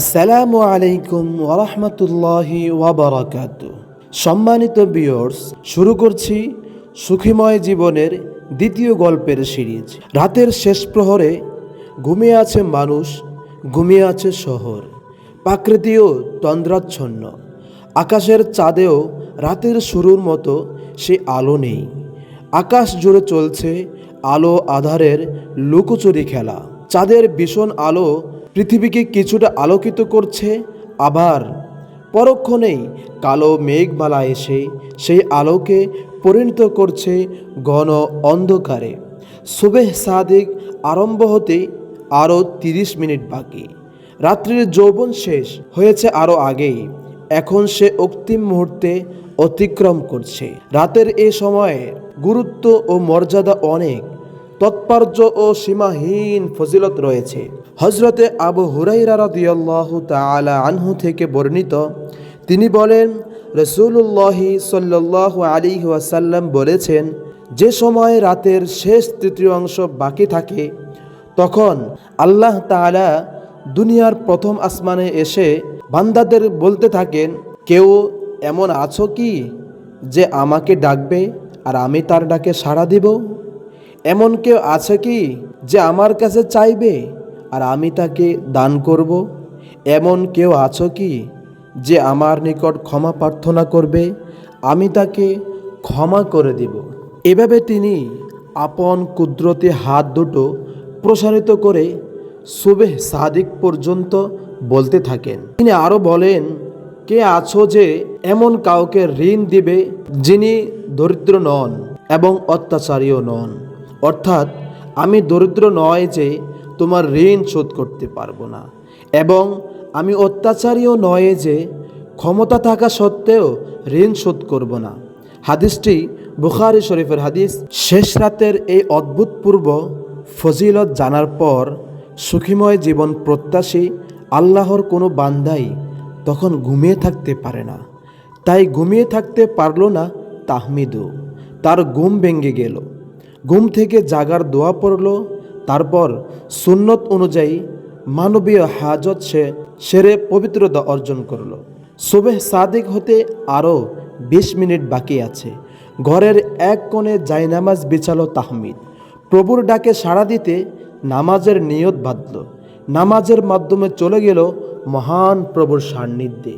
আসসালামু আলাইকুম ওরহমতুল্লাহি ওয়াবারাকাত। সম্মানিত বিয়র্স শুরু করছি সুখীময় জীবনের দ্বিতীয় গল্পের সিরিজ। রাতের শেষ প্রহরে ঘুমিয়ে আছে মানুষ, ঘুমিয়ে আছে শহর। প্রাকৃতিও তন্দ্রাচ্ছন্ন। আকাশের চাঁদেও রাতের শুরুর মতো সে আলো নেই। আকাশ জুড়ে চলছে আলো আধারের লুকোচুরি খেলা। চাঁদের ভীষণ আলো পৃথিবীকে কিছুটা আলোকিত করছে, আবার পরক্ষণেই কালো মেঘমালা এসে সেই আলোকে পরিণত করছে ঘন অন্ধকারে। সুবেহ সাদিক আরম্ভ হতে আরও তিরিশ মিনিট বাকি। রাত্রির যৌবন শেষ হয়েছে আরও আগেই। এখন সে অক্তিম মুহূর্তে অতিক্রম করছে। রাতের এ সময়ে গুরুত্ব ও মর্যাদা অনেক। তৎপর্য ও সীমাহীন ফজিলত রয়েছে। হজরতে আবু হুরাইরা রাদিয়াল্লাহু তাআলা আনহু থেকে বর্ণিত, তিনি বলেন রসুল্লাহি সাল্লাল্লাহু আলাইহি ওয়াসাল্লাম বলেছেন, যে সময় রাতের শেষ তৃতীয়াংশ বাকি থাকে, তখন আল্লাহ তাআলা দুনিয়ার প্রথম আসমানে এসে বান্দাদের বলতে থাকেন, কেউ এমন আছো কি, যে আমাকে ডাকবে আর আমি তার ডাকে সাড়া দিব? এমন কেউ আছে কি যে আমার কাছে চাইবে আর আমি তাকে দান করব? এমন কেউ আছো কি যে আমার নিকট ক্ষমা প্রার্থনা করবে? আমি তাকে ক্ষমা করে দিব। এভাবে তিনি আপন কুদরতি হাত দুটো প্রসারিত করে সুবেহ সাদিক পর্যন্ত বলতে থাকেন। তিনি আরও বলেন, কে আছো যে এমন কাউকে ঋণ দিবে যিনি দরিদ্র নন এবং অত্যাচারীও নন? অর্থাৎ আমি দরিদ্র নয় যে তোমার ঋণ শোধ করতে পারব না, এবং আমি অত্যাচারীও নয় যে ক্ষমতা থাকা সত্ত্বেও ঋণ শোধ করব না। হাদিসটি বুখারি শরীফের হাদিস। শেষ রাতের এই অদ্ভুতপূর্ব ফজিলত জানার পর সুখীময় জীবন প্রত্যাশী আল্লাহর কোনো বান্দাই তখন ঘুমিয়ে থাকতে পারে না। তাই ঘুমিয়ে থাকতে পারল না তাহমিদু। তার ঘুম ভেঙে গেল। ঘুম থেকে জাগার দোয়া পড়ল। তারপর সুন্নত অনুযায়ী মানবীয় হাজত সে সেরে পবিত্রতা অর্জন করল। সুবেহ সাদিক হতে আরও বিশ মিনিট বাকি আছে। ঘরের এক কোণে জায়নামাজ বিছালো তাহমিদ। প্রভুর ডাকে সাড়া দিতে নামাজের নিয়ত বাঁধল। নামাজের মাধ্যমে চলে গেল মহান প্রভুর সান্নিধ্যে।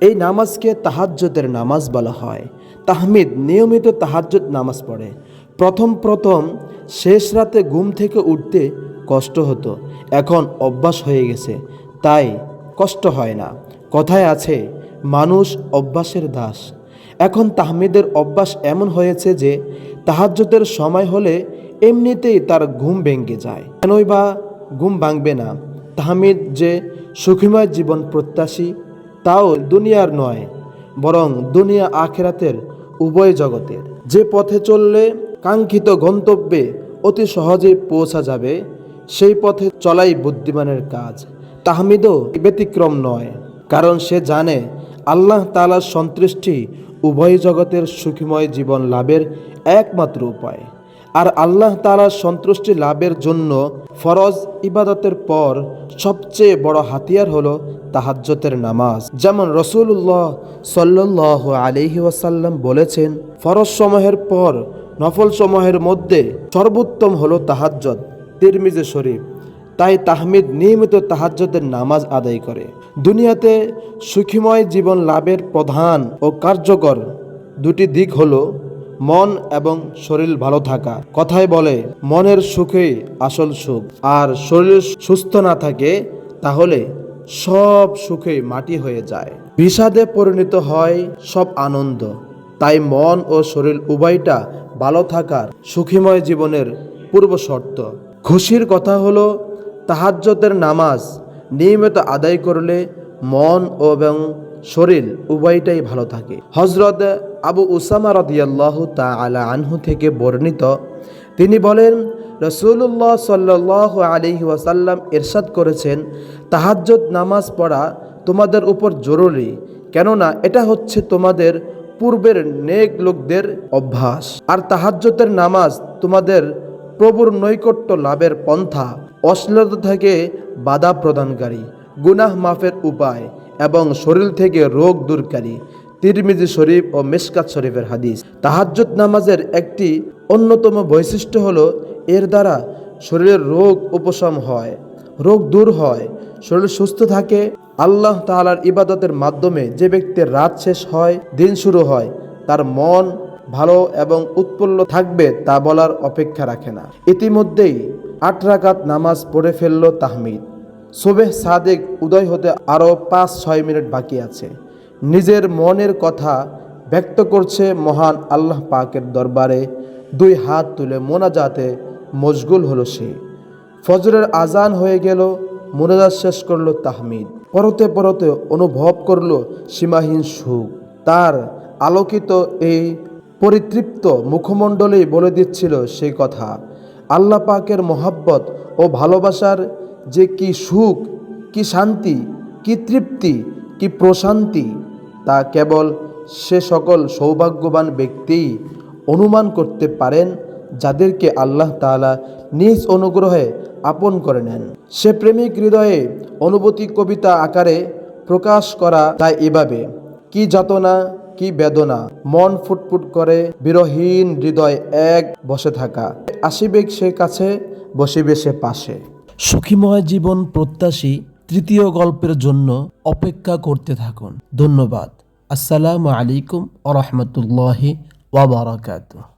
এই নামাজকে তাহাজ্জতের নামাজ বলা হয়। তাহমিদ নিয়মিত তাহাজ্জত নামাজ পড়ে। প্রথম প্রথম শেষ রাতে ঘুম থেকে উঠতে কষ্ট হতো। এখন অভ্যাস হয়ে গেছে, তাই কষ্ট হয় না। কথায় আছে, মানুষ অভ্যাসের দাস। এখন তাহমিদের অভ্যাস এমন হয়েছে যে তাহাজ্জতের সময় হলে এমনিতেই তার ঘুম ভেঙে যায়। কেনই বা ঘুম ভাঙবে না। তাহমিদ যে সুখীময় জীবন প্রত্যাশী, তাও দুনিয়ার নয়, বরং দুনিয়া আখেরাতের উভয় জগতের। যে পথে চললে কাঙ্ক্ষিত গন্তব্যে অতি সহজে পৌঁছা যাবে। সেই পথে চলাই বুদ্ধিমানের কাজ। তাহমিদও ব্যতিক্রম নয়, কারণ সে জানে আল্লাহ তালার সন্তুষ্টি উভয় জগতের সুখময় জীবন লাভের একমাত্র উপায়। আর আল্লাহ তালার সন্তুষ্টি লাভের জন্য ফরজ ইবাদতের পর সবচেয়ে বড় হাতিয়ার হলো তাহাজ্জতের নামাজ। যেমন রসুল্লাহ সাল্লাহ আলিহি ওয়াসাল্লাম বলেছেন, ফরজ সময়ের পর নফল সময়ের মধ্যে সর্বোত্তম হলো তাহাজ্জত তিরমিজে শরীফ। তাই তাহমিদ নিয়মিত তাহাজ্জতের নামাজ আদায় করে। দুনিয়াতে সুখীময় জীবন লাভের প্রধান ও কার্যকর দুটি দিক হলো মন এবং শরীর ভালো থাকা। কথায় বলে, মনের সুখেই আসল সুখ। আর শরীর সুস্থ না থাকে, তাহলে সব সুখেই মাটি হয়ে যায়। বিষাদে পরিণত হয় সব আনন্দ। তাই মন ও শরীর উভয়টা ভালো থাকার সুখীময় জীবনের পূর্ব শর্ত। খুশির কথা হলো তাহাজ্জতের নামাজ নিয়মিত আদায় করলে মন এবং শরীর উভয়টাই ভালো থাকে। হজরত আবু উসামা রদিয়াল্লাহ তা আলা আনহু থেকে বর্ণিত, তিনি বলেন রসুল্লাহ সাল্লাহ আলিহি ওয়াসাল্লাম এরশাদ করেছেন তাহাজ্জত নামাজ পড়া তোমাদের উপর জরুরি, কেননা এটা হচ্ছে তোমাদের পূর্বের নেক লোকদের অভ্যাস আর তাহাজ্জতের নামাজ তোমাদের প্রভুর নৈকট্য লাভের পন্থা, অশ্লীলতা থেকে বাধা প্রদানকারী, গুনাহ মাফের উপায় এবং শরীর থেকে রোগ দূরকারী, তিরমিজি শরীফ ও মেশকাত শরীফের হাদিস। তাহাজ্জুদ নামাজের একটি অন্যতম বৈশিষ্ট্য হল, এর দ্বারা শরীরের রোগ উপশম হয়, রোগ দূর হয়, শরীর সুস্থ থাকে আল্লাহ তাআলার ইবাদতের মাধ্যমে যে ব্যক্তির রাত শেষ হয়, দিন শুরু হয়, তার মন ভালো এবং উৎপন্ন থাকবে তা বলার অপেক্ষা রাখে না। ইতিমধ্যেই আট রাকাত নামাজ পড়ে ফেলল তাহমিদ। সোবেহ সাদেক উদয় হতে আরও পাঁচ, ছয় মিনিট বাকি আছে। নিজের মনের কথা ব্যক্ত করছে মহান আল্লাহ পাকের দরবারে। দুই হাত তুলে মোনাজাতে মশগুল হলো সে। ফজরের আজান হয়ে গেল, মোনাজাত শেষ করল তাহমিদ। পরতে পরতে অনুভব করল সীমাহীন সুখ। তার আলোকিত এই পরিতৃপ্ত মুখমণ্ডলেই বলে দিচ্ছিল সেই কথা। আল্লাহ পাকের মোহাব্বত ও ভালোবাসার যে কি সুখ, কি শান্তি, কি তৃপ্তি, কি প্রশান্তি, তা কেবল সে সকল সৌভাগ্যবান ব্যক্তিই অনুমান করতে পারেন, যাদেরকে আল্লাহ তালা নিজ অনুগ্রহে আপন করে নেন। সে প্রেমিক হৃদয়ে অনুভূতি কবিতা আকারে প্রকাশ করা তাই এভাবে। কি যাতনা, কি বেদনা, মন ফুটফুট করে বিরহীন হৃদয় এক বসে থাকা। আসিবে সে কাছে, বসিবে সে পাশে। সুখীময় জীবন প্রত্যাশী তৃতীয় গল্পের জন্য অপেক্ষা করতে থাকুন। ধন্যবাদ। আসসালামু আলাইকুম আ রহমতুল্লাহি ওয়াবারাকাতুহ